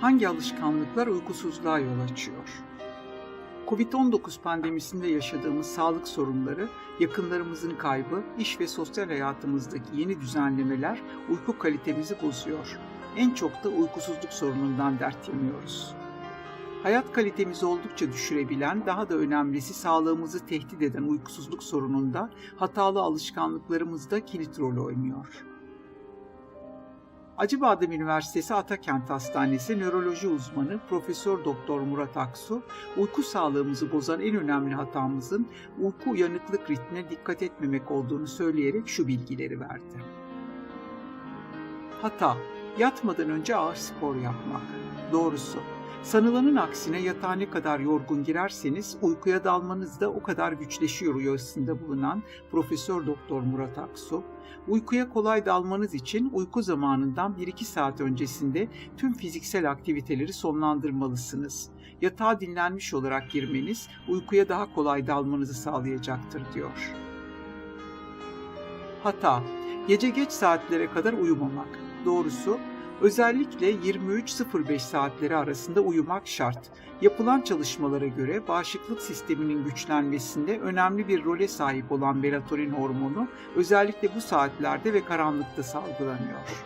Hangi alışkanlıklar uykusuzluğa yol açıyor? Covid-19 pandemisinde yaşadığımız sağlık sorunları, yakınlarımızın kaybı, iş ve sosyal hayatımızdaki yeni düzenlemeler uyku kalitemizi bozuyor. En çok da uykusuzluk sorunundan dert yanıyoruz. Hayat kalitemizi oldukça düşürebilen, daha da önemlisi sağlığımızı tehdit eden uykusuzluk sorununda hatalı alışkanlıklarımız da kilit rol oynuyor. Acıbadem Üniversitesi Atakent Hastanesi nöroloji uzmanı Profesör Doktor Murat Aksu, uyku sağlığımızı bozan en önemli hatamızın uyku uyanıklık ritmine dikkat etmemek olduğunu söyleyerek şu bilgileri verdi. Hata, yatmadan önce ağır spor yapmak. Doğrusu, sanılanın aksine yatağa ne kadar yorgun girerseniz uykuya dalmanız da o kadar güçleşiyor uyarısında bulunan Profesör Doktor Murat Aksu, Uykuya kolay dalmanız için uyku zamanından 1-2 saat öncesinde tüm fiziksel aktiviteleri sonlandırmalısınız. Yatağa dinlenmiş olarak girmeniz uykuya daha kolay dalmanızı sağlayacaktır diyor. Hata Gece geç saatlere kadar uyumamak. Doğrusu Özellikle 23.05 saatleri arasında uyumak şart. Yapılan çalışmalara göre bağışıklık sisteminin güçlenmesinde önemli bir role sahip olan melatonin hormonu özellikle bu saatlerde ve karanlıkta salgılanıyor.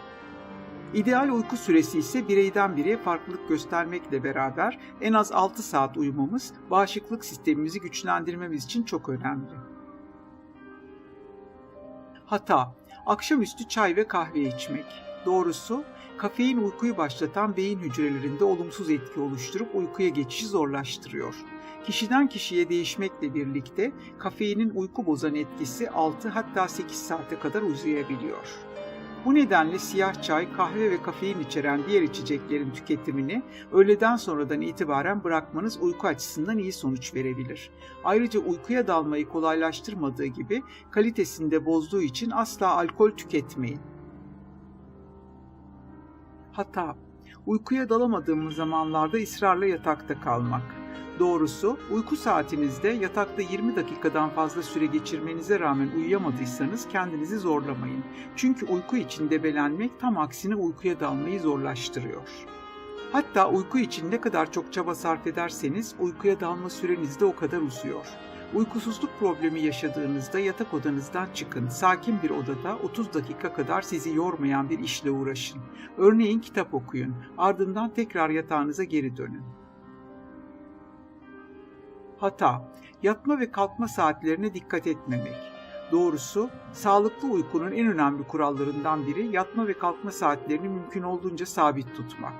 İdeal uyku süresi ise bireyden bireye farklılık göstermekle beraber en az 6 saat uyumamız bağışıklık sistemimizi güçlendirmemiz için çok önemli. Hata, akşamüstü çay ve kahve içmek. Doğrusu Kafein uykuyu başlatan beyin hücrelerinde olumsuz etki oluşturup uykuya geçişi zorlaştırıyor. Kişiden kişiye değişmekle birlikte kafeinin uyku bozan etkisi 6 hatta 8 saate kadar uzayabiliyor. Bu nedenle siyah çay, kahve ve kafein içeren diğer içeceklerin tüketimini öğleden sonradan itibaren bırakmanız uyku açısından iyi sonuç verebilir. Ayrıca uykuya dalmayı kolaylaştırmadığı gibi kalitesinde bozduğu için asla alkol tüketmeyin. Hata, uykuya dalamadığımız zamanlarda ısrarla yatakta kalmak. Doğrusu uyku saatinizde yatakta 20 dakikadan fazla süre geçirmenize rağmen uyuyamadıysanız kendinizi zorlamayın. Çünkü uyku için debelenmek tam aksine uykuya dalmayı zorlaştırıyor. Hatta uyku için ne kadar çok çaba sarf ederseniz uykuya dalma süreniz de o kadar uzuyor. Uykusuzluk problemi yaşadığınızda yatak odanızdan çıkın. Sakin bir odada 30 dakika kadar sizi yormayan bir işle uğraşın. Örneğin kitap okuyun. Ardından tekrar yatağınıza geri dönün. Hata, yatma ve kalkma saatlerine dikkat etmemek. Doğrusu, sağlıklı uykunun en önemli kurallarından biri yatma ve kalkma saatlerini mümkün olduğunca sabit tutmak.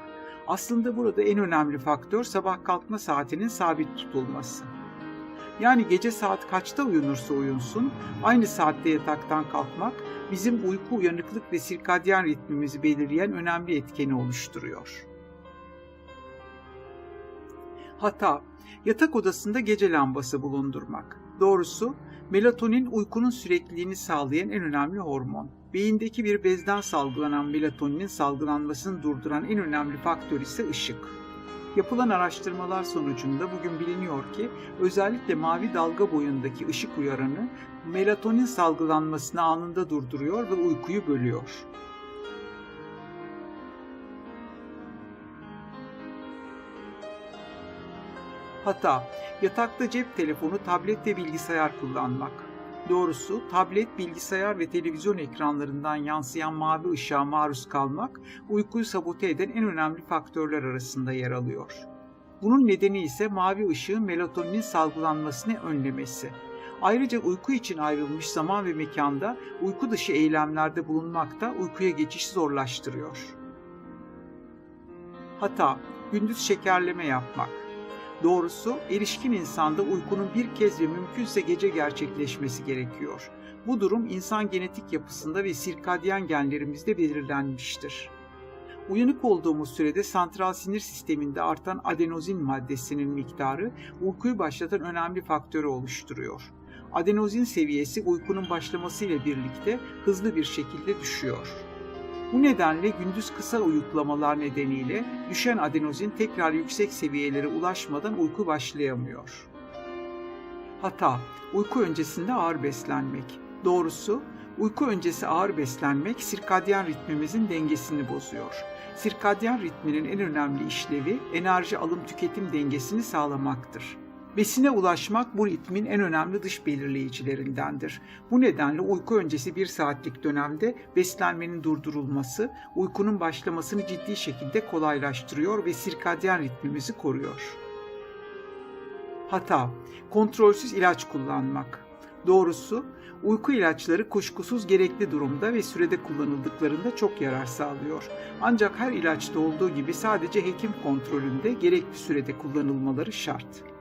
Aslında burada en önemli faktör sabah kalkma saatinin sabit tutulması. Yani gece saat kaçta uyunursa uyunsun, aynı saatte yataktan kalkmak bizim uyku uyanıklık ve sirkadyen ritmimizi belirleyen önemli etkeni oluşturuyor. Hata, yatak odasında gece lambası bulundurmak. Doğrusu melatonin uykunun sürekliliğini sağlayan en önemli hormon. Beyindeki bir bezden salgılanan melatoninin salgılanmasını durduran en önemli faktör ise ışık. Yapılan araştırmalar sonucunda bugün biliniyor ki özellikle mavi dalga boyundaki ışık uyaranı melatonin salgılanmasını anında durduruyor ve uykuyu bölüyor. Hata, yatakta cep telefonu, tablet ve bilgisayar kullanmak. Doğrusu tablet, bilgisayar ve televizyon ekranlarından yansıyan mavi ışığa maruz kalmak uykuyu sabote eden en önemli faktörler arasında yer alıyor. Bunun nedeni ise mavi ışığın melatoninin salgılanmasını önlemesi. Ayrıca uyku için ayrılmış zaman ve mekanda uyku dışı eylemlerde bulunmak da uykuya geçişi zorlaştırıyor. Hata, gündüz şekerleme yapmak. Doğrusu erişkin insanda uykunun bir kez ve mümkünse gece gerçekleşmesi gerekiyor. Bu durum insan genetik yapısında ve sirkadyen genlerimizde belirlenmiştir. Uyanık olduğumuz sürede santral sinir sisteminde artan adenozin maddesinin miktarı uykuyu başlatan önemli faktörü oluşturuyor. Adenozin seviyesi uykunun başlamasıyla birlikte hızlı bir şekilde düşüyor. Bu nedenle gündüz kısa uyuklamalar nedeniyle düşen adenozin tekrar yüksek seviyelere ulaşmadan uyku başlayamıyor. Hata, uyku öncesinde ağır beslenmek. Doğrusu Uyku öncesi ağır beslenmek sirkadyen ritmimizin dengesini bozuyor. Sirkadyen ritminin en önemli işlevi enerji alım tüketim dengesini sağlamaktır. Besine ulaşmak bu ritmin en önemli dış belirleyicilerindendir. Bu nedenle uyku öncesi bir saatlik dönemde beslenmenin durdurulması, uykunun başlamasını ciddi şekilde kolaylaştırıyor ve sirkadyen ritmimizi koruyor. Hata, kontrolsüz ilaç kullanmak. Doğrusu, uyku ilaçları kuşkusuz gerekli durumda ve sürede kullanıldıklarında çok yarar sağlıyor. Ancak her ilaçta olduğu gibi sadece hekim kontrolünde gerekli sürede kullanılmaları şart.